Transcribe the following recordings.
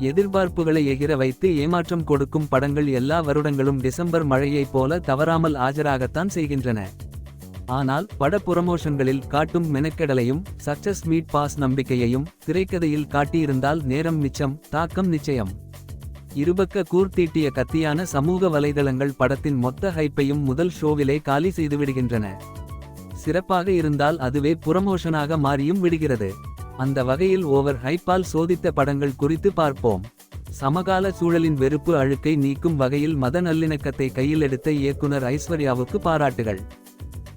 எதிர்பார்ப்புகளை எகிர வைத்து ஏமாற்றம் கொடுக்கும் படங்கள் எல்லா வருடங்களும் டிசம்பர் மழையைப் போல தவறாமல் ஆஜராகத்தான் செய்கின்றன. ஆனால் பட புரமோஷன்களில் காட்டும் மெனக்கெடலையும் சக்சஸ் மீட் பாஸ் நம்பிக்கையையும் திரைக்கதையில் காட்டியிருந்தால் நேரம் மிச்சம் தாக்கம் நிச்சயம். இருபக்க கூர்த்தீட்டிய கத்தியான சமூக வலைதளங்கள் படத்தின் மொத்த ஹைப்பையும் முதல் ஷோவிலே காலி செய்துவிடுகின்றன. சிறப்பாக இருந்தால் அதுவே புரமோஷனாக மாறியும் விடுகிறது. அந்த வகையில் ஓவர் ஹைப்பால் சோதித்த படங்கள் குறித்து பார்ப்போம். சமகால சூழலின் வெறுப்பு அழுக்கை நீக்கும் வகையில் மத நல்லிணக்கத்தை கையில் எடுத்த இயக்குனர் ஐஸ்வர்யாவுக்கு பாராட்டுகள்.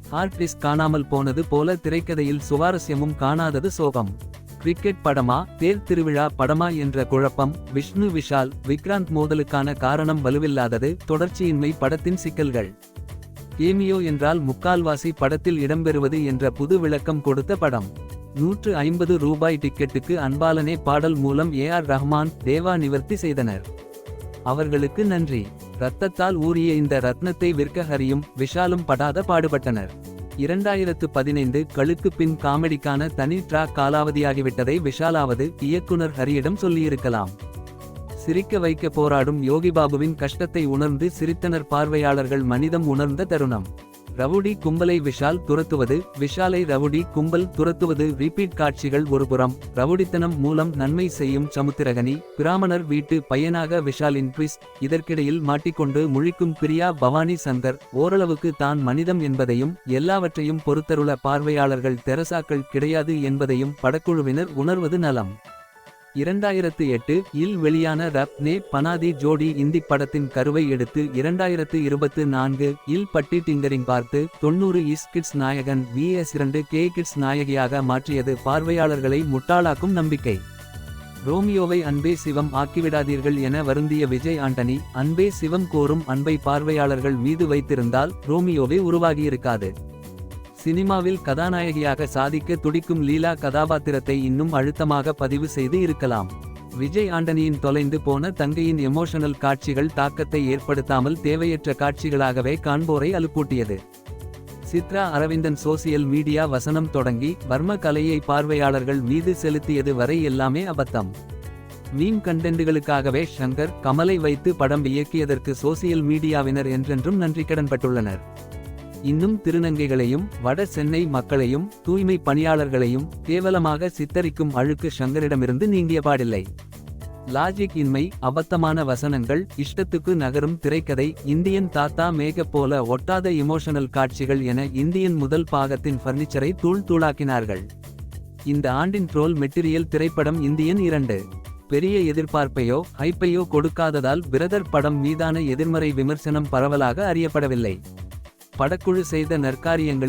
ஹார்ட் காணாமல் போனது போல திரைக்கதையில் சுவாரஸ்யமும் காணாதது சோகம். கிரிக்கெட் படமா தேர் திருவிழா படமா என்ற குழப்பம் விஷ்ணு விஷால் விக்ராந்த் மோதலுக்கான காரணம் வலுவில்லாதது தொடர்ச்சியின்மை படத்தின் சிக்கல்கள். கேமியோ என்றால் முக்கால்வாசி படத்தில் இடம்பெறுவது என்ற புது விளக்கம் கொடுத்த படம். நூற்று ஐம்பது ரூபாய் டிக்கெட்டுக்கு அன்பாலனே பாடல் மூலம் ஏ ஆர் ரஹ்மான் தேவா நிவர்த்தி செய்தனர். அவர்களுக்கு நன்றி. ரத்தத்தால் ஊறிய இந்த ரத்னத்தை விற்க ஹரியும் விஷாலும் படாத பாடுபட்டனர். இரண்டாயிரத்து பதினைந்து களுக்கு பின் காமெடிக்கான தனி ட்ராக் காலாவதியாகிவிட்டதை விஷாலாவது இயக்குனர் ஹரியிடம் சொல்லியிருக்கலாம். சிரிக்க வைக்க போராடும் யோகிபாபுவின் கஷ்டத்தை உணர்ந்து சிரித்தனர் பார்வையாளர்கள் மனிதம் உணர்ந்த தருணம். ரவுடி கும்பலை விஷால் துரத்துவது விஷாலை ரவுடி கும்பல் துரத்துவது ரிப்பீட் காட்சிகள் ஒருபுறம் ரவுடித்தனம் மூலம் நன்மை செய்யும் சமுத்திரகனி பிராமணர் வீட்டு பையனாக விஷாலின் ட்விஸ்ட் இதற்கிடையில் மாட்டிக்கொண்டு முழிக்கும் பிரியா பவானி சங்கர் ஓரளவுக்கு தான் மனிதம் என்பதையும் எல்லாவற்றையும் பொறுத்தருள பார்வையாளர்கள் தெரசாக்கள் கிடையாது என்பதையும் படக்குழுவினர் உணர்வது நலம். இரண்டாயிரத்து எட்டு இல் வெளியான ரப் நே பனாதி ஜோடி இந்தி படத்தின் கருவை எடுத்து இரண்டாயிரத்து இருபத்து நான்கு இல் பட்டி டிங்கரிங் பார்த்து தொண்ணூறு இஸ் கிட்ஸ் நாயகன் வி எஸ் இரண்டு கே கிட்ஸ் நாயகியாக மாற்றியது பார்வையாளர்களை முட்டாளாக்கும் நம்பிக்கை. ரோமியோவை அன்பே சிவம் ஆக்கிவிடாதீர்கள் என வருந்திய விஜய் ஆண்டனி அன்பே சிவம் கோரும் அன்பை பார்வையாளர்கள் மீது வைத்திருந்தால் ரோமியோவே உருவாகியிருக்காது. சினிமாவில் கதாநாயகியாக சாதிக்க துடிக்கும் லீலா கதாபாத்திரத்தை இன்னும் அழுத்தமாக பதிவு செய்து இருக்கலாம். விஜய் ஆண்டனியின் தொலைந்து போன தங்கையின் எமோஷனல் காட்சிகள் தாக்கத்தை ஏற்படுத்தாமல் தேவையற்ற காட்சிகளாகவே காண்போரை அலுப்பூட்டியது சித்ரா அரவிந்தன் சோசியல் மீடியா வசனம் தொடங்கி வர்ம கலையை பார்வையாளர்கள் மீது செலுத்தியது வரை எல்லாமே அபத்தம். மீம் கண்டென்ட்டுகளுக்காகவே ஷங்கர் கமலை வைத்து படம் இயக்கியதற்கு சோசியல் மீடியாவினர் என்றென்றும் நன்றி கடன்பட்டுள்ளனர். இன்னும் திருநங்கைகளையும் வட சென்னை மக்களையும் தூய்மை பணியாளர்களையும் கேவலமாக சித்தரிக்கும் அழுக்கு ஷங்கரிடமிருந்து நீங்கிய பாடில்லை. லாஜிக் இன்மை அபத்தமான வசனங்கள் இஷ்டத்துக்கு நகரும் திரைக்கதை இந்தியன் தாத்தா மேக போல ஒட்டாத இமோஷனல் காட்சிகள் என இந்தியன் முதல் பாகத்தின் பர்னிச்சரை தூள் தூளாக்கினார்கள். இந்த ஆண்டின் ட்ரோல் மெட்டீரியல் திரைப்படம் இந்தியன் இரண்டு. பெரிய எதிர்பார்ப்பையோ ஹைப்பையோ கொடுக்காததால் பிரதர் படம் மீதான எதிர்மறை விமர்சனம் பரவலாக அறியப்படவில்லை. படக்குழு செய்த நற்காரியங்களில்